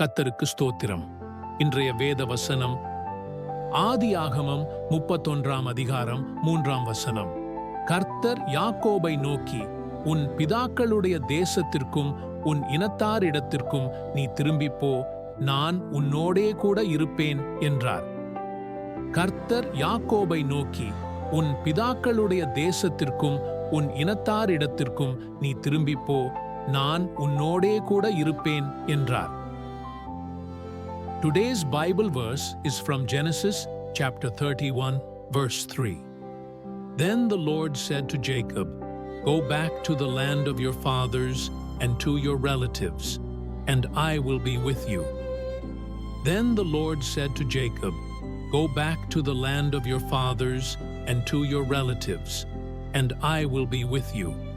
கத்தருக்கு ஸ்தோத்திரம். இன்றைய வேத வசனம் ஆதி ஆகமம் முப்பத்தொன்றாம் அதிகாரம் மூன்றாம் வசனம். கர்த்தர் யாக்கோபை நோக்கி உன் பிதாக்களுடைய தேசத்திற்கும் உன் இனத்தாரிடத்திற்கும் நீ திரும்பிப்போ நான் உன்னோடே கூட இருப்பேன் என்றார். கர்த்தர் யாக்கோபை நோக்கி உன் பிதாக்களுடைய தேசத்திற்கும் உன் இனத்தாரிடத்திற்கும் நீ திரும்பிப்போ நான் உன்னோடே கூட இருப்பேன் என்றார். Today's Bible verse is from Genesis chapter 31 verse 3. Then the Lord said to Jacob, Go back to the land of your fathers and to your relatives, and I will be with you. Then the Lord said to Jacob, Go back to the land of your fathers and to your relatives, and I will be with you.